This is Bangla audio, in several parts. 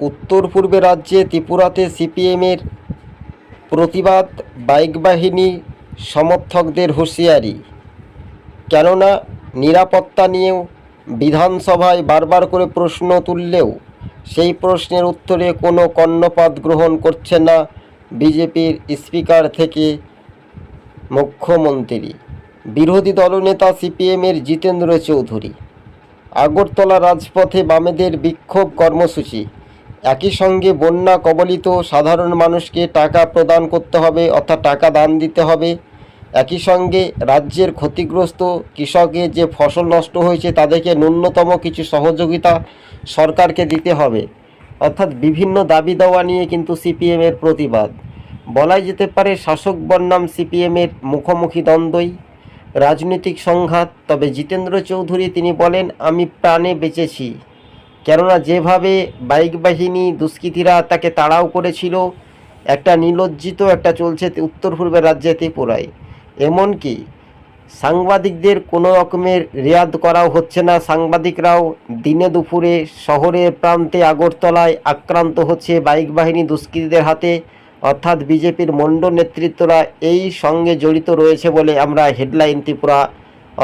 উত্তর পূর্বে রাজ্যে ত্রিপুরাতে সিপিএমের প্রতিবাদ বাইক বাহিনী সমর্থকদের হুঁশিয়ারি। কেননা, নিরাপত্তা নিয়েও বিধানসভায় বারবার করে প্রশ্ন তুললেও সেই প্রশ্নের উত্তরে কোনো কর্ণপাত গ্রহণ করছে না বিজেপির স্পিকার থেকে মুখ্যমন্ত্রী। বিরোধী দলনেতা সিপিএমের জিতেন্দ্র চৌধুরী। আগরতলা রাজপথে বামেদের বিক্ষোভ কর্মসূচি। একই সঙ্গে বন্যা কবলিত সাধারণ মানুষকে টাকা প্রদান করতে হবে, অর্থাৎ টাকা দান দিতে হবে। একই সঙ্গে রাজ্যের ক্ষতিগ্রস্ত কৃষকের যে ফসল নষ্ট হয়েছে, তাদেরকে ন্যূনতম কিছু সহযোগিতা সরকারকে দিতে হবে। অর্থাৎ বিভিন্ন দাবি দেওয়া নিয়ে কিন্তু সিপিএমের প্রতিবাদ। বলাই যেতে পারে, শাসক বনাম সিপিএমের মুখোমুখি দ্বন্দ্বই। রাজনৈতিক সংঘাত, তবে জিতেন্দ্র চৌধুরী তিনি বলেন, আমি প্রাণে বেঁচেছি। কেননা যেভাবে বাইক বাহিনী দুষ্কৃতীরা তাকে তাড়াও করেছিল, একটা নিলজ্জিত, একটা চলছে উত্তর পূর্বের রাজ্যে ত্রিপুরায়। এমনকি সাংবাদিকদের কোনো রকমের রেয়াদ করাও হচ্ছে না। সাংবাদিকরাও দিনে দুপুরে শহরের প্রান্তে আগরতলায় আক্রান্ত হচ্ছে বাইক বাহিনী দুষ্কৃতীদের হাতে। অর্থাৎ বিজেপির মণ্ডল নেতৃত্বরা এই সঙ্গে জড়িত রয়েছে বলে আমরা হেডলাইন ত্রিপুরা,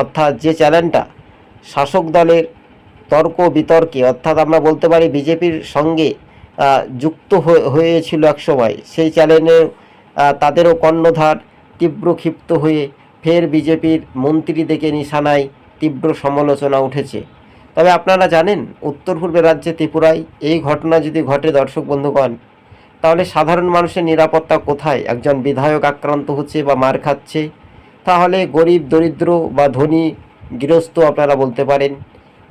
অর্থাৎ যে চ্যানেলটা, শাসক দলের তর্ক, বিতর্কে, অর্থাৎ আমরা বলতে পারি বিজেপির সঙ্গে যুক্ত হয়ে- হয়েছিল একসময় সেই চ্যানেলে তাদেরও কর্ণধার তীব্র ক্ষিপ্ত হয়ে ফের বিজেপির মন্ত্রী দেখে নিশানায় তীব্র সমালোচনা উঠেছে। তবে আপনারা জানেন, উত্তর পূর্বে রাজ্যে ত্রিপুরায় এই ঘটনা যদি ঘটে দর্শক বন্ধুগণ, তাহলে সাধারণ মানুষের নিরাপত্তা কোথায়? একজন বিধায়ক আক্রান্ত হচ্ছে বা মার খাচ্ছে, তাহলে গরিব, দরিদ্র বা ধনী গৃহস্থ আপনারা বলতে পারেন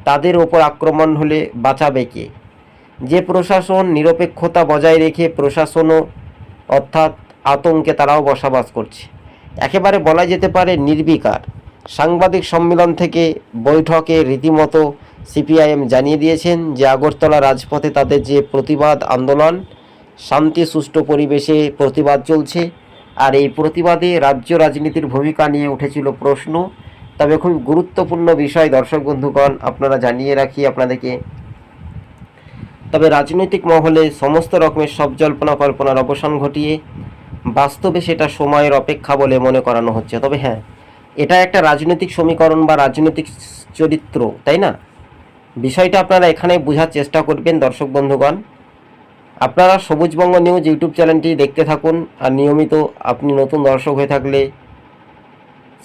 তাদের ওপর আক্রমণ হলে বাঁচাবে কে? যে প্রশাসন নিরপেক্ষতা বজায় রেখে প্রশাসনও, অর্থাৎ আতঙ্কে তারাও বসবাস করছে। একেবারে বলা যেতে পারে নির্বিকার। সাংবাদিক সম্মেলন থেকে বৈঠকে রীতিমতো সিপিআইএম জানিয়ে দিয়েছেন যে আগরতলা রাজপথে তাদের যে প্রতিবাদ আন্দোলন, শান্তি সুষ্ঠু পরিবেশে প্রতিবাদ চলছে। আর এই প্রতিবাদে রাজ্য রাজনীতির ভূমিকা নিয়ে উঠেছিল প্রশ্ন। তবে খুব গুরুত্বপূর্ণ বিষয়, দর্শক বন্ধুগণ, আপনারা জানিয়ে রাখি আপনাদেরকে। তবে রাজনৈতিক মহলে সমস্ত রকমের সব জল্পনা কল্পনার অবসান ঘটিয়ে বাস্তবে সেটা সময়ের অপেক্ষা বলে মনে করানো হচ্ছে। তবে হ্যাঁ এটা একটা রাজনৈতিক সমীকরণ বা রাজনৈতিক চরিত্র, তাই না? বিষয়টা আপনারা এখানে বোঝার চেষ্টা করবেন, দর্শক বন্ধুগণ। আপনারা সবুজবঙ্গ নিউজ ইউটিউব চ্যানেলটি দেখতে থাকুন, আর নিয়মিত আপনি নতুন দর্শক হয়ে থাকলে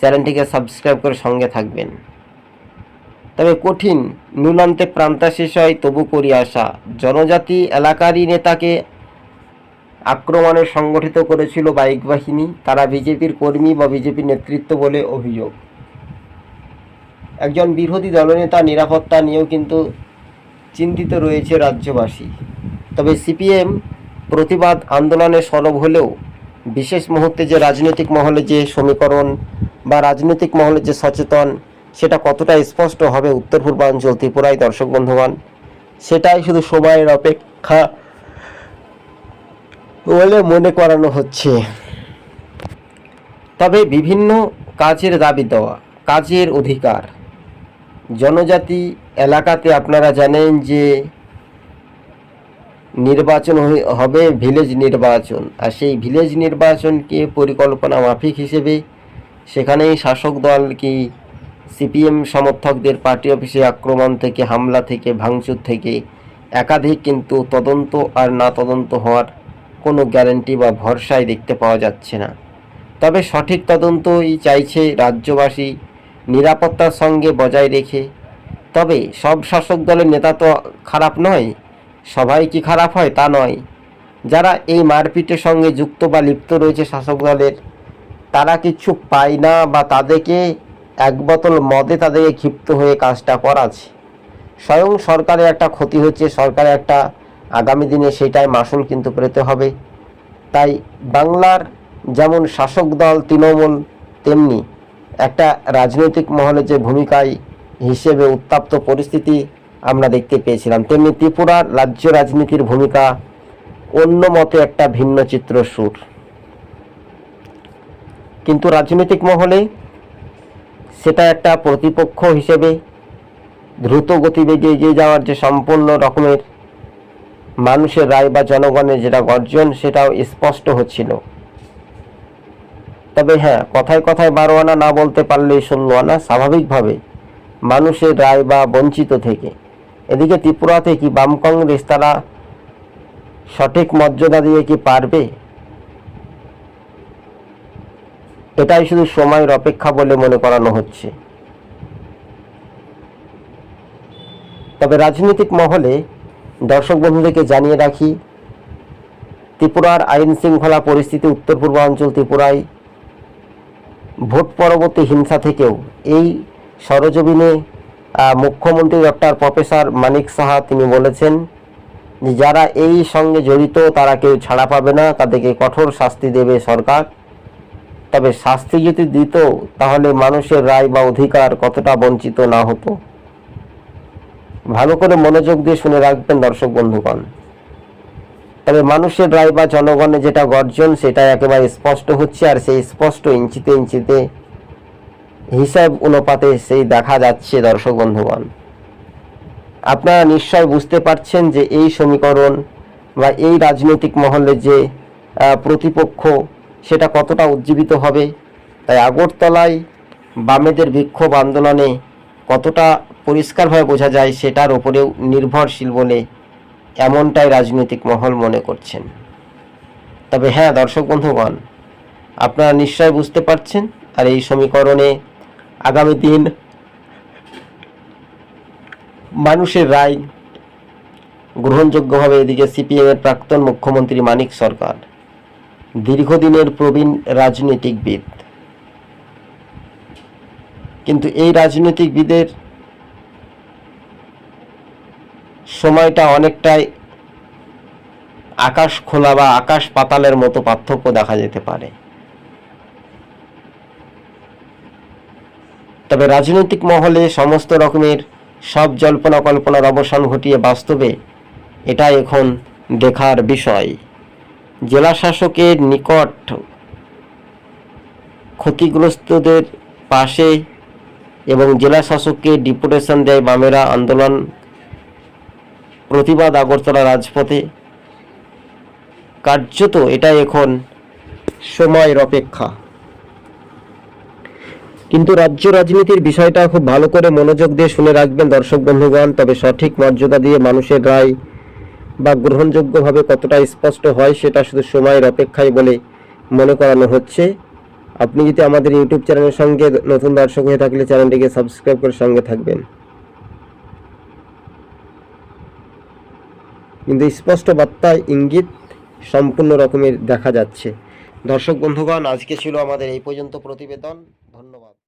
চ্যানেলটিকে সাবস্ক্রাইব করে সঙ্গে থাকবেন। তবে কঠিন নুনান্তে প্রান্তা শেষ হয় তবু করি আসা জনজাতি, এলাকারই নেতাকে আক্রমণে সংগঠিত করেছিল বাইক বাহিনী, তারা বিজেপির কর্মী বা বিজেপির নেতৃত্ব বলে অভিযোগ। একজন বিরোধী দলনেতা নিরাপত্তা নিয়েও কিন্তু চিন্তিত রয়েছে রাজ্যবাসী। তবে সিপিএম প্রতিবাদ আন্দোলনে সরব হলেও বিশেষ মুহূর্তে যে রাজনৈতিক মহলে যে সমীকরণ বা রাজনৈতিক মহলে যে সচেতন, সেটা কতটা স্পষ্ট হবে উত্তর পূর্বাঞ্চল ত্রিপুরায়, দর্শক বন্ধুগণ? সেটাই শুধু সময়ের অপেক্ষা বলে মনে করানো হচ্ছে। তবে বিভিন্ন কাজের দাবি দেওয়া, কাজের অধিকার। জনজাতি এলাকাতে আপনারা জানেন যে নির্বাচন হবে ভিলেজ নির্বাচন। আর সেই ভিলেজ নির্বাচনকে পরিকল্পনা মাফিক হিসেবে সেখানেই শাসক দল কি সিপিএম সমর্থকদের পার্টি অফিসে আক্রমণ থেকে, হামলা থেকে, ভাঙচুর থেকে একাধিক কিন্তু তদন্ত আর না তদন্ত হওয়ার কোনো গ্যারান্টি বা ভরসাই দেখতে পাওয়া যাচ্ছে না। তবে সঠিক তদন্তই চাইছে রাজ্যবাসী নিরাপত্তার সঙ্গে বজায় রেখে। তবে সব শাসক দলের নেতা তো খারাপ নয় সবাই কি খারাপ হয় তা নয়। যারা এই মারপিটের সঙ্গে যুক্ত বা লিপ্ত রয়েছে শাসক দলের, তারা কিছু পায় না বা তাদেরকে এক বোতল মদে তাদেরকে ক্ষিপ্ত হয়ে কাজটা করাচ্ছে স্বয়ং সরকারের একটা ক্ষতি হচ্ছে, সরকারের একটা আগামী দিনে সেটাই মাসুল কিন্তু পেতে হবে। তাই বাংলার যেমন শাসক দল তৃণমূল, তেমনি একটা রাজনৈতিক মহলে যে ভূমিকায় হিসেবে উত্তাপ্ত পরিস্থিতি আমরা দেখতে পেয়েছিলাম। তেমনি ত্রিপুরার রাজ্য রাজনীতির ভূমিকা অন্য মতে একটা ভিন্ন চিত্র সুর। কিন্তু রাজনৈতিক মহলে সেটা একটা প্রতিপক্ষ হিসেবে দ্রুত গতিবেগে এগিয়ে যাওয়ার যে সম্পূর্ণ রকমের মানুষের রায় বা জনগণের যেটা গর্জন, সেটাও স্পষ্ট হচ্ছিল। তবে হ্যাঁ কথায় কথায় বারো আনা না বলতে পারলেই ষোলো আনা স্বাভাবিকভাবে মানুষের রায় বা বঞ্চিত থেকে। এদিকে ত্রিপুরাতে কি বাম কংগ্রেস তারা সঠিক মর্যাদা দিয়ে কি পারবে? এটাই শুধু সময়ের অপেক্ষা বলে মনে করানো হচ্ছে। তবে রাজনৈতিক মহলে দর্শক বন্ধুদেরকে জানিয়ে রাখি, ত্রিপুরার আইন শৃঙ্খলা পরিস্থিতি উত্তর পূর্বাঞ্চল ত্রিপুরায় ভোট পরবর্তী হিংসা থেকেও এই সরজমিনে মুখ্যমন্ত্রী ডক্টর প্রফেসর মানিক সাহা তিনি বলেছেন যে যারা এই সঙ্গে জড়িত, তারা কেউ ছাড়া পাবে না, তাদেরকে কঠোর শাস্তি দেবে সরকার। তবে শাস্তি যদি দিত, তাহলে মানুষের রায় বা অধিকার কতটা বঞ্চিত না হতো। ভালো করে মনোযোগ দিয়ে শুনে রাখবেন দর্শক বন্ধুগণ। তবে মানুষের রায় বা জনগণের যেটা গর্জন, সেটা একেবারে স্পষ্ট হচ্ছে, আর সেই স্পষ্ট ইঞ্চিতে ইঞ্চিতে হিসাব অনুপাতে সেই দেখা যাচ্ছে দর্শক বন্ধুগণ। আপনারা নিশ্চয় বুঝতে পারছেন যে এই সমীকরণ বা এই রাজনৈতিক মহলে যে প্রতিপক্ষ, সেটা কতটা উজ্জীবিত হবে, তাই আগরতলায় বামেদের বিক্ষোভ আন্দোলনে কতটা পরিষ্কারভাবে বোঝা যায় সেটার উপরেও নির্ভরশীল বলে এমনটাই রাজনৈতিক মহল মনে করছেন। তবে হ্যাঁ দর্শক বন্ধুগণ, আপনারা নিশ্চয় বুঝতে পারছেন, আর এই সমীকরণে আগামী দিন মানুষের রায় গ্রহণযোগ্যভাবে এদিকে সিপিএমের প্রাক্তন মুখ্যমন্ত্রী মানিক সরকার, দীর্ঘদিনের প্রবীণ রাজনীতিকবিদ। কিন্তু এই রাজনীতিকবিদের সময়টা অনেকটাই আকাশ খোলা বা আকাশ পাতালের মতো পার্থক্য দেখা যেতে পারে। তবে রাজনৈতিক মহলে সমস্ত রকমের সব জল্পনা কল্পনার অবসান ঘটিয়ে বাস্তবে এটা এখন দেখার বিষয়। জেলা শাসকের নিকট ক্ষতিগ্রস্তদের পাশে এবং জেলা শাসককে ডিপুটেশন দেয় বামেরা আন্দোলন প্রতিবাদ আগরতলা রাজপথে। কার্যত এটা এখন সময়ের অপেক্ষা। কিন্তু রাজ্য রাজনীতির বিষয়টা খুব ভালো করে মনোযোগ দিয়ে শুনে রাখবেন দর্শক বন্ধুগণ, তবে সঠিক মর্যাদা দিয়ে মানুষের রায় বা গ্রহণযোগ্যভাবে কতটা স্পষ্ট হয় সেটা শুধু সময়ের অপেক্ষায় বলে মনে করানো হচ্ছে। আপনি যদি আমাদের ইউটিউব চ্যানেলের সঙ্গে নতুন দর্শক হয়ে থাকলে চ্যানেলটিকে সাবস্ক্রাইব করে সঙ্গে থাকবেন। কিন্তু স্পষ্ট বার্তায় ইঙ্গিত সম্পূর্ণ রকমের দেখা যাচ্ছে। দর্শক বন্ধুগণ, আজকে ছিল আমাদের এই পর্যন্ত প্রতিবেদন। ধন্যবাদ।